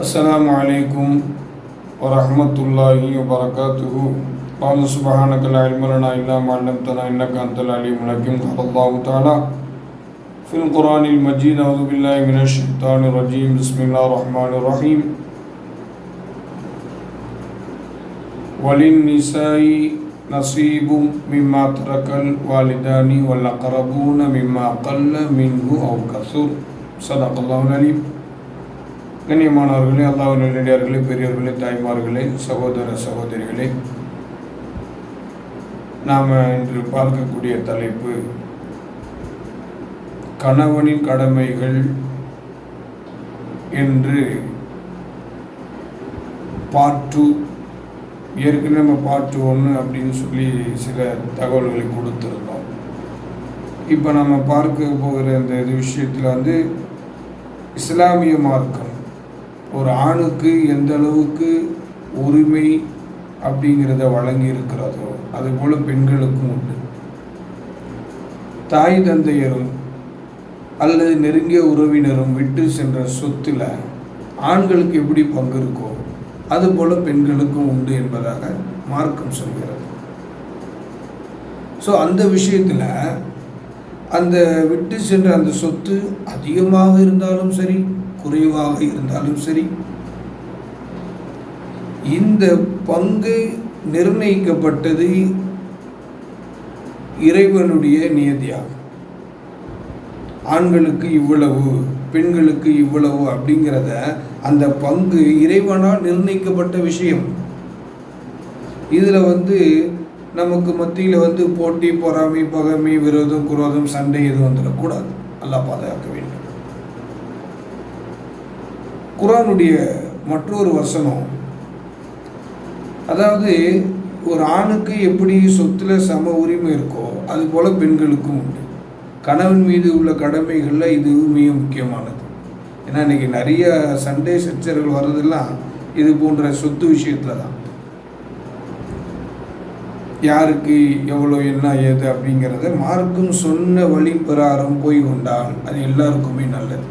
السلام عليكم ورحمة الله وبركاته. قال سبحانك لا علم لنا إلا ما علمتنا إنك أنت العليم الحكيم. قال الله تعالى في القرآن المجيد أعوذ بالله من الشيطان الرجيم. بسم الله الرحمن الرحيم. وللنساء نصيب مما ترك الوالدان والأقربون مما قل منه أو كثر. صدق الله العليم கண்ணியமானவர்களே அல்லாஹ் நல்லடியார்களே பெரியவர்களே தாய்மார்களே சகோதர சகோதரிகளே நாம் இன்று பார்க்கக்கூடிய தலைப்பு கணவனின் கடமைகள் என்று பார்ட் டூ ஏற்கனவே நம்ம பார்ட் ஒன்று அப்படின்னு சொல்லி சில தகவல்களை கொடுத்துருந்தோம். இப்போ நம்ம பார்க்க போகிற இந்த இது விஷயத்தில் வந்து இஸ்லாமிய மார்க்கம். ஒரு ஆணுக்கு எந்த அளவுக்கு உரிமை அப்படிங்கிறத வழங்கி இருக்கிறதோ அதுபோல் பெண்களுக்கும் உண்டு. தாய் தந்தையரும் அல்லது நெருங்கிய உறவினரும் விட்டு சென்ற சொத்தில் ஆண்களுக்கு எப்படி பங்கு இருக்கோ அதுபோல் பெண்களுக்கும் உண்டு என்பதாக மார்க்கம் சொல்கிறது. ஸோ அந்த விஷயத்தில் அந்த விட்டு சென்ற அந்த சொத்து அதிகமாக இருந்தாலும் சரி குறைவாக இருந்தாலும் சரி. இந்த பங்கு நிர்ணயிக்கப்பட்டது இறைவனுடைய நியதியாகும். ஆண்களுக்கு இவ்வளவு பெண்களுக்கு இவ்வளவு அப்படிங்கிறத அந்த பங்கு இறைவனால் நிர்ணயிக்கப்பட்ட விஷயம். இதில் வந்து நமக்கு மத்தியில் வந்து போட்டி பொறாமை பகமை விரோதம் குரோதம் சண்டை எதுவும் வந்துடக்கூடாது. நல்லா பாதுகாக்க வேண்டும். குரானுடைய மற்றொரு வசனம். அதாவது ஒரு ஆணுக்கு எப்படி சொத்துல சம உரிமை இருக்கோ அது போல பெண்களுக்கும் உண்டு. கணவன் மீது உள்ள கடமைகளில் இது மிக முக்கியமானது. ஏன்னா இன்னைக்கு நிறைய சண்டே சச்சரவுகள் வர்றதெல்லாம் இது போன்ற சொத்து விஷயத்தில் தான். யாருக்கு எவ்வளோ என்ன ஏது அப்படிங்கிறத மார்க்கும் சொன்ன வழி பிரகாரம் போய் கொண்டால் அது எல்லாருக்குமே நல்லது.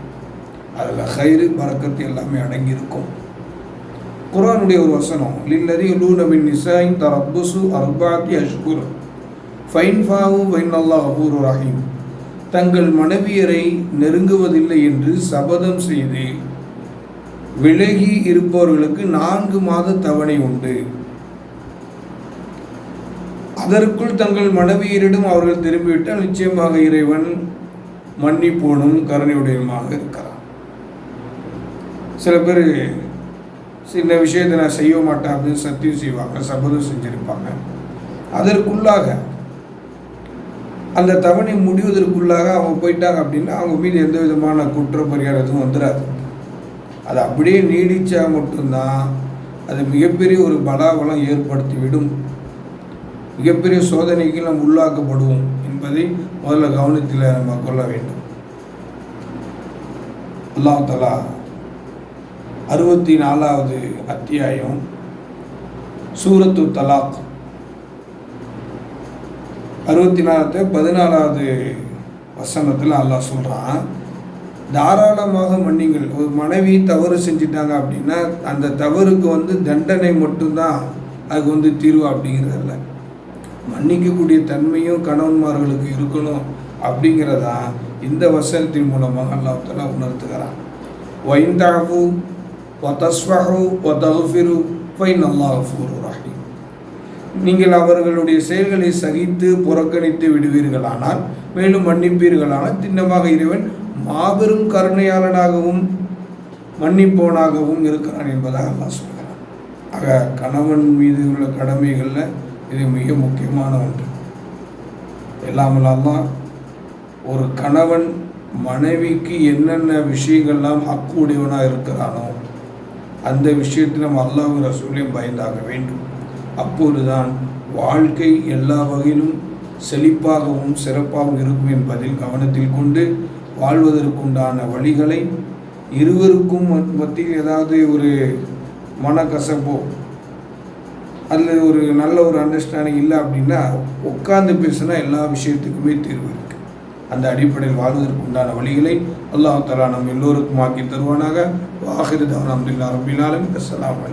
அதில் ஹைரு பறக்கத்து எல்லாமே அடங்கியிருக்கும். குரானுடைய ஒரு வசனம் லில்லதி லூனமின் நிசாயின் தரப்புசு அர்பாத்தி அஷ்குர். ஃபைன் ஃபாவு ஃபைன் அல்லா அபூர் ரஹீம். தங்கள் மனைவியரை நெருங்குவதில்லை என்று சபதம் செய்து விலகி இருப்பவர்களுக்கு நான்கு மாத தவணை உண்டு. அதற்குள் தங்கள் மனைவியரிடம் அவர்கள் திரும்பிவிட்டால் நிச்சயமாக இறைவன் மன்னிப்போனும் கருணையுடையமாக இருக்கிறார் சில பேர் சில விஷயத்தை நான் செய்ய மாட்டேன் அப்படின்னு சத்தியம் செய்வாங்க சபதம் செஞ்சுருப்பாங்க. அதற்குள்ளாக அந்த தவணை முடிவதற்குள்ளாக அவங்க போயிட்டாங்க அப்படின்னா அவங்க மீது எந்த விதமான குற்ற பரிகாரம் எதுவும் வந்துடாது அது அப்படியே நீடித்தா மட்டும்தான் அது மிகப்பெரிய ஒரு பலாபலம் ஏற்படுத்திவிடும். மிகப்பெரிய சோதனைக்கு நாம் உள்ளாக்கப்படுவோம் என்பதை முதல்ல கவனத்தில் நம்ம கொள்ள வேண்டும். அல்லாஹ் தலா அறுபத்தி நாலாவது அத்தியாயம் சூரத்து தலாக். அறுபத்தி நாலாவது பதினாலாவது வசனத்தில் அல்லாஹ் சொல்கிறான் தாராளமாக மன்னிங்கள். ஒரு மனைவி தவறு செஞ்சிட்டாங்க அப்படின்னா அந்த தவறுக்கு வந்து தண்டனை மட்டும்தான் அதுக்கு வந்து தீர்வு அப்படிங்கிறதில்ல மன்னிக்கக்கூடிய தன்மையும் கணவன்மார்களுக்கு இருக்கணும் அப்படிங்கிறதான் இந்த வசனத்தின் மூலமாக அல்லாஹ் உணர்த்துகிறான். வைந்தாகு ஒத்தஸ்வஹு ஒத்தகுஃபிரு ஃபைன் ஃபூரு ரஹீம் நீங்கள் அவர்களுடைய செயல்களை சகித்து புறக்கணித்து விடுவீர்களானால் மேலும் மன்னிப்பீர்களானால் திண்ணமாக இறைவன் மாபெரும் கருணையாளனாகவும் மன்னிப்பவனாகவும் இருக்கிறான் என்பதாக நான் சொல்கிறான். ஆக கணவன் மீது உள்ள கடமைகளில் இது மிக முக்கியமான ஒன்று. எல்லாமல்லாம் ஒரு கணவன் மனைவிக்கு என்னென்ன விஷயங்கள்லாம் ஹக்குடையவனாக இருக்கிறானோ அந்த விஷயத்தில் நம்ம அல்லாஹ் ரசூலையும் பயந்தாக வேண்டும். அப்போதுதான் வாழ்க்கை எல்லா வகையிலும் செழிப்பாகவும் சிறப்பாகவும் இருக்கும் என்பதில் கவனத்தில் கொண்டு வாழ்வதற்குண்டான வழிகளை இருவருக்கும் மத்தியில் ஏதாவது ஒரு மனக்கசப்போ அதில் ஒரு நல்ல ஒரு அண்டர்ஸ்டாண்டிங் இல்லை அப்படின்னா உட்காந்து பேசுனா எல்லா விஷயத்துக்குமே தீர்வு இருக்குது அந்த அடிப்படையில் வாழ்வதற்கு உண்டான வழிகளை அல்லாஹ் தலா நம் எல்லோருக்கும் ஆக்கி தருவானாக. வாஹிரு தவன் அப்துல்லா ரபிலாலும் அஸ்ஸலாமு